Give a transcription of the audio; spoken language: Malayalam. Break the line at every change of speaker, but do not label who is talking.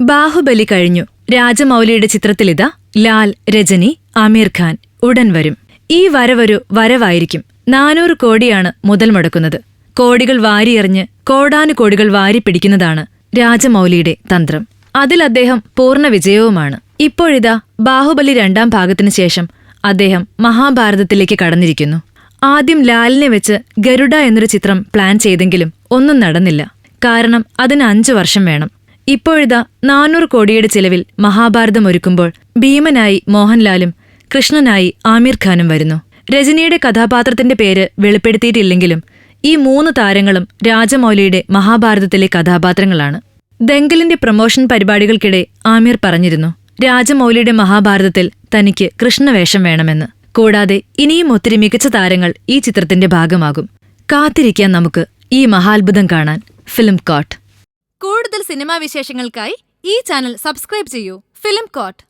ബാഹുബലി കഴിഞ്ഞു. രാജമൗലിയുടെ ചിത്രത്തിലിതാ ലാൽ രജനി ആമീർ ഖാൻ ഉടൻ വരും. ഈ വരവൊരു വരവായിരിക്കും. നാനൂറ് കോടിയാണ് മുതൽ മുടക്കുന്നത്. കോടികൾ വാരിയെറിഞ്ഞ് വാരി പിടിക്കുന്നതാണ് രാജമൗലിയുടെ തന്ത്രം. അതിൽ അദ്ദേഹം പൂർണ വിജയവുമാണ്. ഇപ്പോഴിതാ ബാഹുബലി രണ്ടാം ഭാഗത്തിനു ശേഷം അദ്ദേഹം മഹാഭാരതത്തിലേക്ക് കടന്നിരിക്കുന്നു. ആദ്യം ലാലിനെ വെച്ച് ഗരുഡ എന്നൊരു ചിത്രം പ്ലാൻ ചെയ്തെങ്കിലും ഒന്നും നടന്നില്ല. കാരണം അതിന് അഞ്ചു വർഷം വേണം. ഇപ്പോഴിതാ നാനൂറ് കോടിയുടെ ചിലവിൽ മഹാഭാരതം ഒരുക്കുമ്പോൾ ഭീമനായി മോഹൻലാലും കൃഷ്ണനായി ആമീർ ഖാനും വരുന്നു. രജനിയുടെ കഥാപാത്രത്തിന്റെ പേര് വെളിപ്പെടുത്തിയിട്ടില്ലെങ്കിലും ഈ മൂന്ന് താരങ്ങളും രാജമൗലിയുടെ മഹാഭാരതത്തിലെ കഥാപാത്രങ്ങളാണ്. ദങ്കലിന്റെ പ്രൊമോഷൻ പരിപാടികൾക്കിടെ ആമീർ പറഞ്ഞിരുന്നു രാജമൗലിയുടെ മഹാഭാരതത്തിൽ തനിക്ക് കൃഷ്ണവേഷം വേണമെന്ന്. കൂടാതെ ഇനിയും ഒത്തിരി മികച്ച താരങ്ങൾ ഈ ചിത്രത്തിന്റെ ഭാഗമാകും. കാത്തിരിക്കാൻ നമുക്ക് ഈ മഹാത്ഭുതം കാണാൻ. Film coat.
കൂടുതൽ സിനിമാ വിശേഷങ്ങൾക്കായി ഈ ചാനൽ സബ്സ്ക്രൈബ് ചെയ്യൂ. Film coat.